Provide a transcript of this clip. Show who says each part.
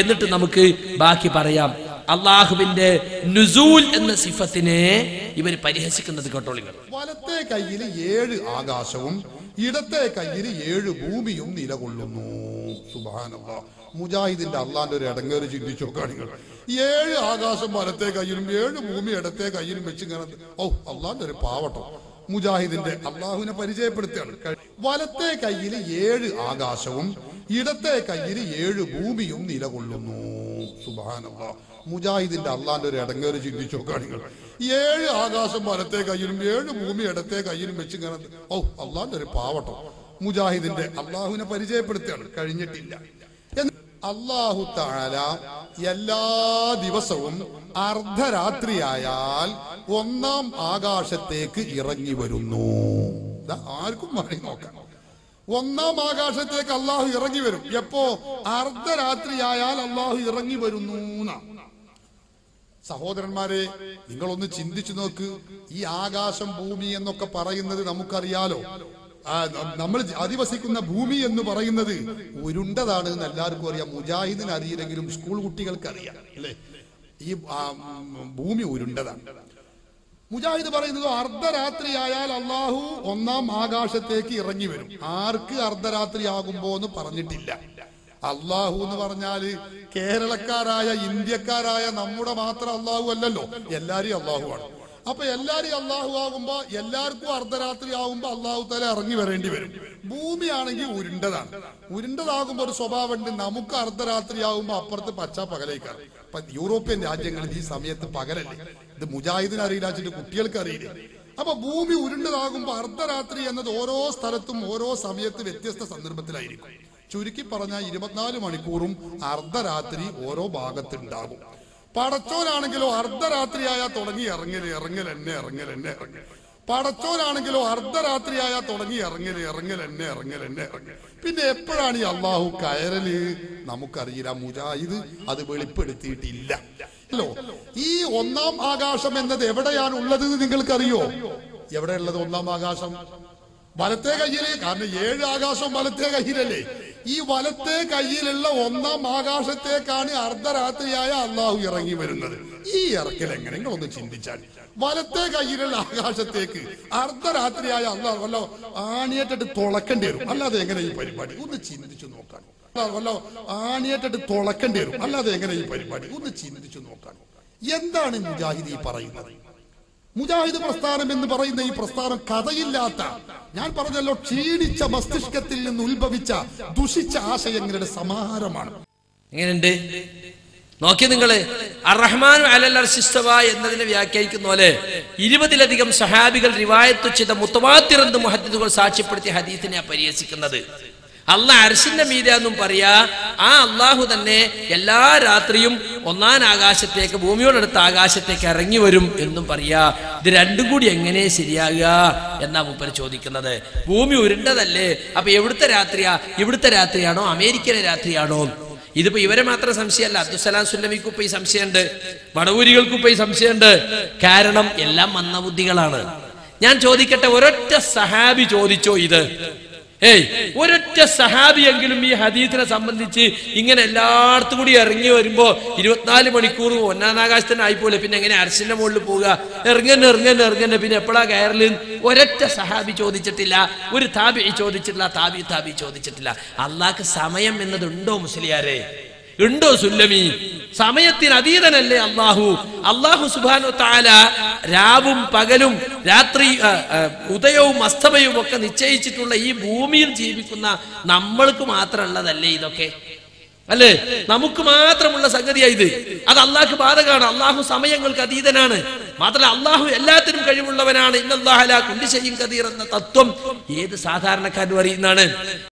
Speaker 1: എന്നിട്ട് നമുക്ക് ബാക്കി പറയാം. അള്ളാഹുവിന്റെ നുസൂൽ എന്ന സിഫത്തിനെ ഇവർ പരിഹസിക്കുന്നത് കേട്ടോളിങ്ങൾ
Speaker 2: വലത്തെ കയ്യിൽ ഏഴ് ആകാശവും ഇടത്തെ കയ്യിൽ ഏഴ് ഭൂമിയും നിലകൊള്ളുന്നു. സുബാനല്ലാ മുജാഹിദിന്റെ അള്ളാന്റെ ഒരു ഇടങ്ങേറി ചിന്തിച്ചു നോക്കുകയാണെങ്കിൽ ഏഴ് ആകാശം വലത്തെ കയ്യിലും ഏഴ് ഭൂമി ഇടത്തെ കയ്യിലും വെച്ച് ഇങ്ങനെ ഓ അള്ളാന്റെ ഒരു പാവട്ടോ. മുജാഹിദിന്റെ അള്ളാഹുവിനെ പരിചയപ്പെടുത്തുകയാണ്. വലത്തെ കയ്യിൽ ഏഴ് ആകാശവും ഇടത്തെ കയ്യിൽ ഏഴ് ഭൂമിയും നിലകൊള്ളുന്നു. സുബാന മുജാഹിദിന്റെ അള്ളാന്റെ ഒരു ഇടങ്ങേറ് ചിന്തിച്ചു നോക്കുകയാണെങ്കിൽ ഏഴ് ആകാശം വലത്തെ കയ്യിലും ഏഴ് ഭൂമി ഇടത്തെ കയ്യിലും വെച്ച് ഇങ്ങനെ ഓ അള്ളാന്റെ ഒരു പാവട്ടോ. മുജാഹിദിന്റെ അള്ളാഹുവിനെ പരിചയപ്പെടുത്തുകയാണ്. കഴിഞ്ഞിട്ടില്ല. അള്ളാഹു താല എല്ലാ ദിവസവും അർദ്ധരാത്രിയായാൽ ഒന്നാം ആകാശത്തേക്ക് ഇറങ്ങി വരുന്നു. ആർക്കും വേണേ നോക്കാം. ഒന്നാം ആകാശത്തേക്ക് അള്ളാഹു ഇറങ്ങി വരും. എപ്പോ? അർദ്ധരാത്രിയായാൽ അള്ളാഹു ഇറങ്ങി വരുന്നു. സഹോദരന്മാരെ നിങ്ങളൊന്ന് ചിന്തിച്ചു നോക്ക്. ഈ ആകാശം ഭൂമി എന്നൊക്കെ പറയുന്നത് നമുക്കറിയാലോ. നമ്മൾ അധിവസിക്കുന്ന ഭൂമി എന്ന് പറയുന്നത് ഉരുണ്ടതാണ് എന്ന് എല്ലാവർക്കും അറിയാം. മുജാഹിദിന് അറിയില്ലെങ്കിലും സ്കൂൾ കുട്ടികൾക്ക് അറിയാം അല്ലേ? ഈ ഭൂമി ഉരുണ്ടതാണ്. മുജാഹിദ് പറയുന്നത് അർദ്ധരാത്രിയായാൽ അള്ളാഹു ഒന്നാം ആകാശത്തേക്ക് ഇറങ്ങി വരും. ആർക്ക് അർദ്ധരാത്രി ആകുമ്പോ എന്ന് പറഞ്ഞിട്ടില്ല. അള്ളാഹു എന്ന് പറഞ്ഞാൽ കേരളക്കാരായ ഇന്ത്യക്കാരായ നമ്മുടെ മാത്രം അള്ളാഹു അല്ലല്ലോ. എല്ലാരും അള്ളാഹു ആണ്. അപ്പൊ എല്ലാരും അള്ളാഹു ആകുമ്പോ എല്ലാവർക്കും അർദ്ധരാത്രി ആകുമ്പോ അള്ളാഹു തല ഇറങ്ങി വരേണ്ടി വരും. ഭൂമിയാണെങ്കിൽ ഉരുണ്ടതാണ്. ഉരുണ്ടതാകുമ്പോ ഒരു സ്വഭാവമുണ്ട് നമുക്ക് അർദ്ധരാത്രി ആകുമ്പോ അപ്പുറത്ത് പച്ച പകലേക്കാണ്. ഇപ്പൊ യൂറോപ്യൻ രാജ്യങ്ങളിൽ ഈ സമയത്ത് പകലല്ലേ? ഇത് മുജാഹിദിന് അറിയില്ല വെച്ചിട്ട് കുട്ടികൾക്ക് അറിയില്ല. അപ്പൊ ഭൂമി ഉരുണ്ടതാകുമ്പോ അർദ്ധരാത്രി എന്നത് ഓരോ സ്ഥലത്തും ഓരോ സമയത്ത് വ്യത്യസ്ത സന്ദർഭത്തിലായിരിക്കും. ചുരുക്കി പറഞ്ഞ ഇരുപത്തിനാല് മണിക്കൂറും അർദ്ധരാത്രി ഓരോ ഭാഗത്തുണ്ടാകും പടച്ചോനാണെങ്കിലോ അർദ്ധരാത്രിയായാ തുടങ്ങി ഇറങ്ങൽ ഇറങ്ങൽ എന്നെ ഇറങ്ങൽ എന്നെ ഇറങ്ങൽ പടച്ചോനാണെങ്കിലോ അർദ്ധരാത്രിയായാ തുടങ്ങി ഇറങ്ങൽ ഇറങ്ങൽ എന്നെ ഇറങ്ങൽ എന്നെ ഇറങ്ങൽ പിന്നെ എപ്പോഴാണ് ഈ അള്ളാഹു കയറൽ? നമുക്കറിയില്ല. മുജാഹിദ് അത് വെളിപ്പെടുത്തിയിട്ടില്ല. അല്ലോ ഈ ഒന്നാം ആകാശം എന്നത് എവിടെയാണ് ഉള്ളത് നിങ്ങൾക്കറിയോ? എവിടെയുള്ളത് ഒന്നാം ആകാശം? വലത്തെ കയ്യിൽ. കാരണം ഏഴ് ആകാശം വലത്തെ കയ്യിലല്ലേ? ഈ വലത്തെ കയ്യിലുള്ള ഒന്നാം ആകാശത്തേക്കാണ് അർദ്ധരാത്രിയായ അള്ളാഹു ഇറങ്ങി വരുന്നത്. ഈ ഇറക്കൽ എങ്ങനെ ഒന്ന് ചിന്തിച്ചാൽ വലത്തെ കയ്യിലുള്ള ആകാശത്തേക്ക് അർദ്ധരാത്രിയായ അള്ളാഹു വല്ല ആണിയേറ്റിട്ട് തുളക്കേണ്ടി വരും. അല്ലാതെ എങ്ങനെ ഈ പരിപാടി? ഒന്ന് ചിന്തിച്ചു നോക്കാൻ വല്ല ആണിയേറ്റിട്ട് തുളക്കേണ്ടി വരും. അല്ലാതെ എങ്ങനെ ഈ പരിപാടി? ഒന്ന് ചിന്തിച്ചു നോക്കാൻ എന്താണ് മുജാഹിദ് ഈ പറയുന്നത്? മുജാഹിദ് പ്രസ്ഥാനം എന്ന് പറയുന്ന ഈ പ്രസ്ഥാനം കഥയില്ലാത്ത ഞാൻ പറഞ്ഞല്ലോ ക്ഷീണിച്ച മസ്തിഷ്കത്തിൽ നിന്ന് ഉത്ഭവിച്ച ദുഷിച്ച ആശയങ്ങളുടെ സമാഹാരമാണ്.
Speaker 1: എങ്ങനെയുണ്ട്? നോക്കി നിങ്ങൾ. അറഹ്മാൻ അലൽ അർശിസ്തവ എന്നതിനെ വ്യാഖ്യാനിക്കുന്ന പോലെ ഇരുപതിലധികം സഹാബികൾ റിവായത്ത് ചെയ്ത മുത്തവാത്തിറന്ന് മുഹദ്ദിദുകൾ സാക്ഷ്യപ്പെടുത്തിയ ഹദീസിനെ പരിഹസിക്കുന്നത്. അല്ല അർശിന്റെ മീതെന്നും പറയാ ആ അള്ളാഹു തന്നെ എല്ലാ രാത്രിയും ഒന്നാം ആകാശത്തേക്ക് ഭൂമിയോടടുത്ത ആകാശത്തേക്ക് ഇറങ്ങി വരും എന്നും പറയാ. ഇത് രണ്ടും കൂടി എങ്ങനെ ശരിയാകുക എന്നാ മുപ്പര് ചോദിക്കുന്നത്. ഭൂമി ഉരുണ്ടതല്ലേ? അപ്പൊ എവിടുത്തെ രാത്രിയാ? ഇവിടുത്തെ രാത്രിയാണോ? അമേരിക്കയിലെ രാത്രിയാണോ? ഇതിപ്പോ ഇവരെ മാത്രം സംശയമല്ല. അബ്ദുസലാം സുല്ലമിക്കും ഇപ്പൊ ഈ സംശയമുണ്ട്. വടവൂരികൾക്കും ഇപ്പൊ ഈ സംശയമുണ്ട്. കാരണം എല്ലാം മന്ദബുദ്ധികളാണ് ഞാൻ ചോദിക്കട്ടെ ഒരൊറ്റ സഹാബി ചോദിച്ചോ ഇത്? ഏയ് ഒരൊറ്റ സഹാബിയെങ്കിലും ഈ ഹദീസിനെ സംബന്ധിച്ച് ഇങ്ങനെ എല്ലായിടത്തും കൂടി ഇറങ്ങി വരുമ്പോ ഇരുപത്തിനാല് മണിക്കൂർ ഒന്നാനാകാശത്തിന് ആയിപ്പോലെ പിന്നെ എങ്ങനെ അരശിന്റെ മുകളിൽ പോവുക? ഇറങ്ങന്നെ ഇറങ്ങന്നെ ഇറങ്ങന്നെ പിന്നെ എപ്പോഴാ കയറൽ? ഒരൊറ്റ സഹാബി ചോദിച്ചിട്ടില്ല. ഒരു താബി ചോദിച്ചിട്ടില്ല താബി താബി ചോദിച്ചിട്ടില്ല. അള്ളാഹ്ക്ക് സമയം എന്നതുണ്ടോ മുസ്ലിയാരെ? ഉണ്ടോ സുല്ലമി? സമയത്തിന് അതീതനല്ലേ അള്ളാഹു? അള്ളാഹു സുബാനു താല രാവും പകലും രാത്രി ഉദയവും അസ്തമയവും ഒക്കെ നിശ്ചയിച്ചിട്ടുള്ള ഈ ഭൂമിയിൽ ജീവിക്കുന്ന നമ്മൾക്ക് മാത്രമുള്ളതല്ലേ ഇതൊക്കെ? അല്ലേ? നമുക്ക് മാത്രമുള്ള സംഗതിയാ ഇത്. അത് അള്ളാഹ്ക്ക് ബാധകമാണ് അള്ളാഹു സമയങ്ങൾക്ക് അതീതനാണ്. മാത്രമല്ല അള്ളാഹു എല്ലാത്തിനും കഴിവുള്ളവനാണ്. ഇന്നല്ലാഹല കുണ്ടി ചെയ്യും കതീർ എന്ന തത്വം ഏത് സാധാരണക്കാരും അറിയുന്നതാണ്.